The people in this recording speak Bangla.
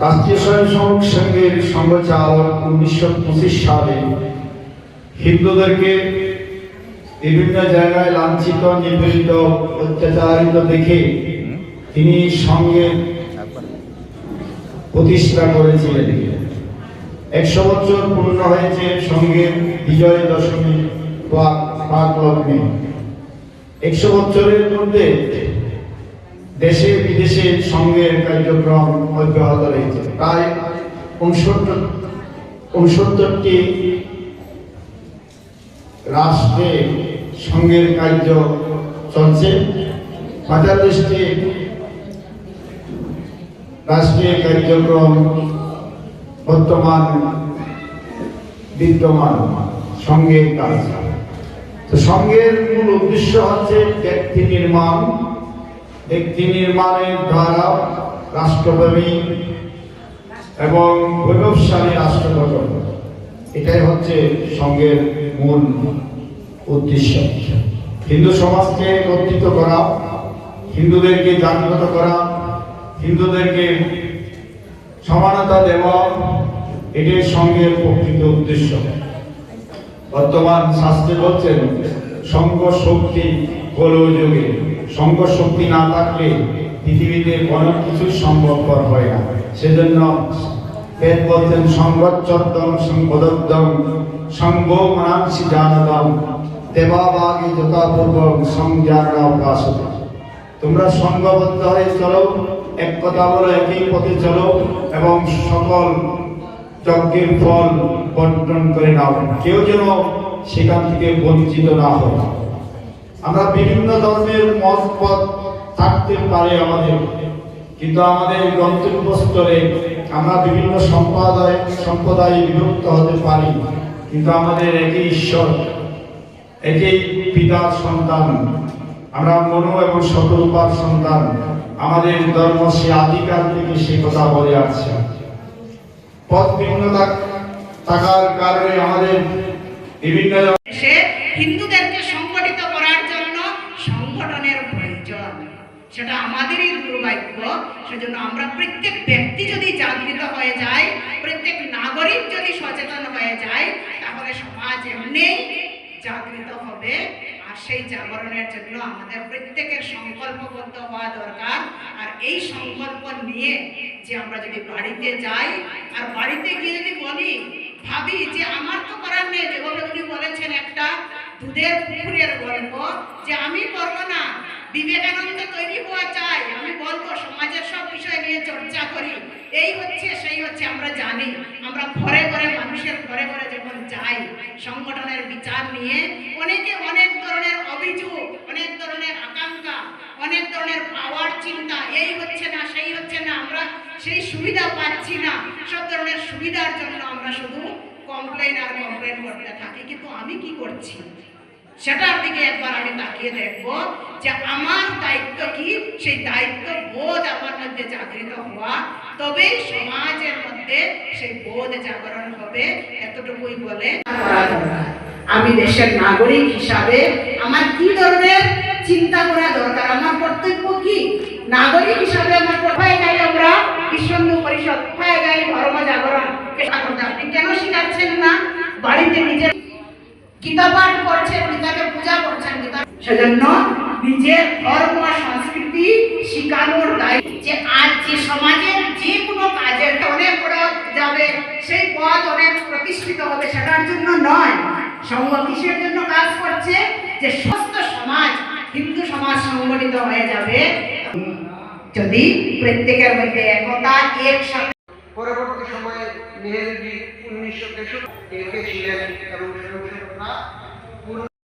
রাষ্ট্রীয় স্বয়ংসেবক সংঘের সংঘচালক উনিশশো পঁচিশ সালে হিন্দুদেরকে বিভিন্ন জায়গায় লাঞ্ছিত, নিপীড়িত, অত্যাচারিত দেখে তিনি সঙ্গে প্রতিষ্ঠা করেছিলেন। একশো বছর পূর্ণ হয়েছে সঙ্গে বিজয় দশমী লগ্নে একশো বছরের মধ্যে দেশে বিদেশে সংঘের কার্যক্রম অব্যাহত রয়েছে। প্রায় উনসত্তর, উনসত্তরটি রাষ্ট্রে সংঘের কার্য চলছে। পঁয়তাল্লিশটি রাষ্ট্রীয় কার্যক্রম বর্তমান বিদ্যমান সংঘের কাজ। তো সংঘের মূল উদ্দেশ্য হচ্ছে ব্যক্তি নির্মাণ। ব্যক্তি নির্মাণের দ্বারা রাষ্ট্রপ্রেমী এবং বৈভবশালী রাষ্ট্র এটাই হচ্ছে সংঘের মূল উদ্দেশ্য। হিন্দু সমাজকে একত্রিত করা, হিন্দুদেরকে জাগ্রত করা, হিন্দুদেরকে সমানতা দেওয়া, এটাই সংঘের প্রকৃত উদ্দেশ্য। বর্তমান শাস্ত্রে বলছেন সংঘ শক্তি কলযুগে সংঘ শক্তি না থাকলে পৃথিবীতে কোনো কিছু সম্ভবপর হয় না। সেজন্য বেদ বলছেন সংগচ্ছদ্দম সংবদদ্দম সংঘ মনাংশি জানদম দেবাবাগি যথাপূর্বক সংজ্ঞানা তোমরা সংঘবদ্ধ হয়ে চলো, এক কথা বলো, একই পথে চলো এবং সকল যজ্ঞের ফল বন্টন করে নাও। কেউ যেন সেখান থেকে বঞ্চিত না হয়। আমরা বিভিন্ন ধর্মের মত পথ থাকতে পারে আমাদের। কিন্তু আমাদের গন্তব্যস্থলে আমরা বিভিন্ন সম্প্রদায়, সম্প্রদায়ে বিভক্ত হতে পারি। কিন্তু আমাদের একই ঈশ্বর, একই পিতার সন্তান। আমরা মনো এবং শতরূপার সন্তান। আমাদের ধর্ম সে আদিকাল থেকে সে কথা বলে আসছে। পথ ভিন্নতা থাকার কারণে আমাদের বিভিন্ন সেটা আমাদেরই দুর্ভাগ্য। সেজন্য আমরা প্রত্যেক ব্যক্তি যদি জাগৃত হয়ে যায়, প্রত্যেক নাগরিক যদি সচেতন হয়ে যায়, তাহলে সমাজ এমনি জাগৃত হবে। আর সেই জাগরণের জন্য আমাদের প্রত্যেকের সংকল্পবদ্ধ হওয়া দরকার। আর এই সংকল্প নিয়ে যে আমরা যদি বাড়িতে যাই, আর বাড়িতে গিয়ে যদি বলি, ভাবি, যে আমার তো করার নেই। যেভাবে উনি বলেছেন একটা দুধের পুকুরের গল্প, যে আমি করব বিবেকানন্দ তৈরি হওয়া চাই। আমি বলব, সমাজের সব বিষয় নিয়ে চর্চা করি। এই হচ্ছে, সেই হচ্ছে, আমরা জানি। আমরা ঘরে ঘরে, মানুষের ঘরে ঘরে যখন যাই, সংগঠনের বিচার নিয়ে, অনেকে অনেক ধরনের অভিযোগ, অনেক ধরনের আকাঙ্ক্ষা, অনেক ধরনের পাওয়ার চিন্তা, এই হচ্ছে না, সেই হচ্ছে না, আমরা সেই সুবিধা পাচ্ছি না। সব ধরনের সুবিধার জন্য আমরা শুধু কমপ্লেন আর কমপ্লেন করতে থাকি। কিন্তু আমি কি করছি? সেটার দিকে একবার আমি তাকিয়ে দেখব যে আমার দায়িত্ব কি? সেই দায়িত্ব বোধ আমার মধ্যে জাগৃত হওয়া। তবেই সমাজের মধ্যে সেই বোধ জাগরণ হবে এতটুকুই বলে আমি দেশের নাগরিক হিসাবে আমার কি ধরনের চিন্তা করা দরকার? আমার কর্তব্য কি? নাগরিক হিসাবে আমার কোথায় গাই আমরা? বিশ্ব পরিষদ কোথায় গাই ধর্ম জাগরণ আপনি কেন শিখাচ্ছেন না? বাড়িতে নিজের গীতা পাঠ সেজন্য নিজের ধর্ম সংস্কৃতি শিখানোর দায়িত্ব। যে আজ যে সমাজের যে কোনো কাজের অনেক যাবে, সেই পথ অনেক প্রতিষ্ঠিত হবে সেটার জন্য নয়। সংঘ কিসের জন্য কাজ করছে? যে সমস্ত সমাজ, হিন্দু সমাজ সংগঠিত হয়ে যাবে। যদি প্রত্যেকের মধ্যে একতা একসাথে পরবর্তী সময়ে নেহেরুজি উনিশশো তেষট্টি ছিলেন এবং